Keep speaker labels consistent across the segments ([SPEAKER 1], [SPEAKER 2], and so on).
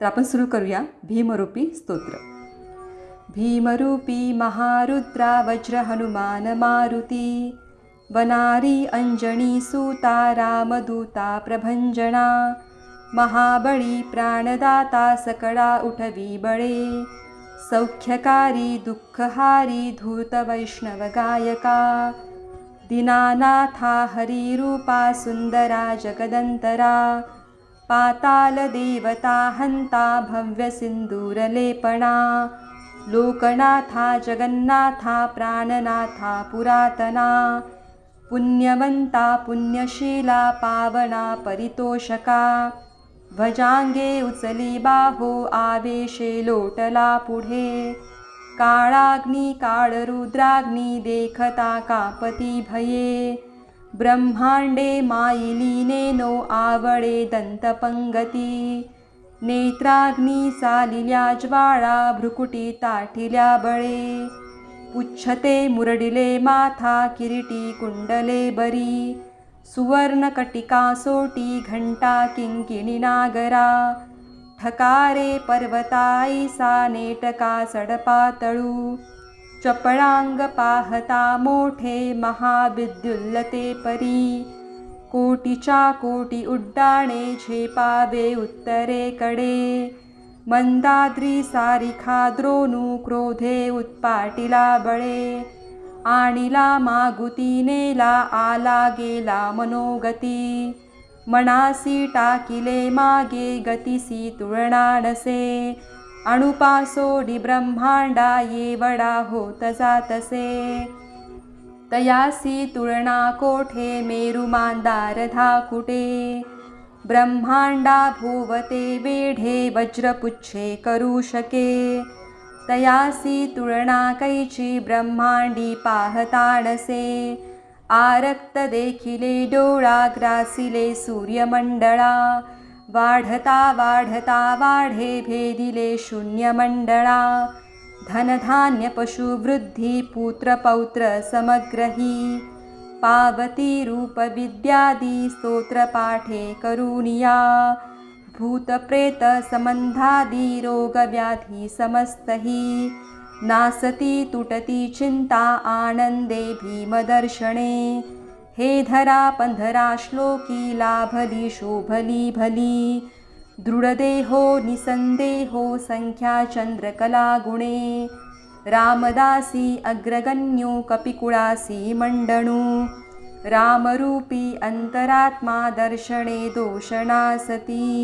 [SPEAKER 1] तर आपण सुरू करूया भीमरूपी स्तोत्र. भीमरूपी महारुद्रा वज्र हनुमान मारुती वनारी अंजनी सूता रामदूता प्रभंजना महाबळी प्राणदाता सकळा उठवी बळे सौख्यकारी दुःखहारी धूत वैष्णव गायका दीनानाथा हरिरूपा सुन्दरा जगदन्तरा पातालदेवता हन्ता भव्यसिन्दूरलेपणा। लोकनाथा जगन्नाथा प्राणनाथा पुरातना। पुण्यवन्ता पुण्यशीला पावना परितोषका। भजाङ्गे उचली बाहो आवेशे लोटला पुढे। काळाग्नी काळरुद्राग्नी देखता कापती भये। ब्रह्मांडे मायिलीने नो आवळे दंतपंगती। नेत्राग्नी सालिल्या ज्वाळा भ्रुकुटी ताठिल्या बळे। पुच्छते मुरडिले माथा किरीटी कुंडले बरी। सुवर्णकटिका सोटी घंटा किंकिणी नागरा। ठकारे पर्वताईसा नेटका सडपातळू। चपळांग पाहता मोठे महाविद्युल्लते परी. कोटीच्या कोटी उड्डाणे झेपावे उत्तरेकडे. मंदाद्री सारिखा द्रोणू क्रोधे उत्पाटिला बळे. आणिला मागुती नेला आला गेला मनोगती. मनासी टाकिले मागे गतिसी तुळणानसे अणुपासोडी ब्रह्मांडा येवडा होत जातसे. तयासी तुळणा कोठे मेरु मांदार धाकुटे ब्रह्मांडा भोवते वेढे वज्रपुच्छे करू शके. तयासी तुळणा कैची ब्रह्मांडी पाहताणसे. आरक्त देखिले डोळा ग्रासिले सूर्यमंडळा. वाढता वाढता वाढे भेदिले भेदिलेशून्यमण्डला धनधान्यपशुवृद्धिपुत्रपौत्रसमग्रही पावतीरूपविद्यादिस्तोत्रपाठे करुणिया। भूतप्रेतसम्बन्धादिरोगव्याधिसमस्तहि नासति तुटति चिन्ता आनन्दे भीमदर्शने। हे धरा पंधरा श्लोकी लाभली शोभली भली. दृढदेहो निसंदेहो संख्या चंद्रकला गुणे. रामदासी अग्रगण्यो कपिकुळासी मंडणू. रामरूपी अंतरात्मा दर्शने दोषणा सती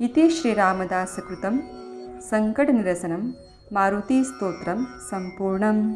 [SPEAKER 1] इति श्रीरामदासकृतं सङ्कटनिरसनं मारुतिस्तोत्रं सम्पूर्णम्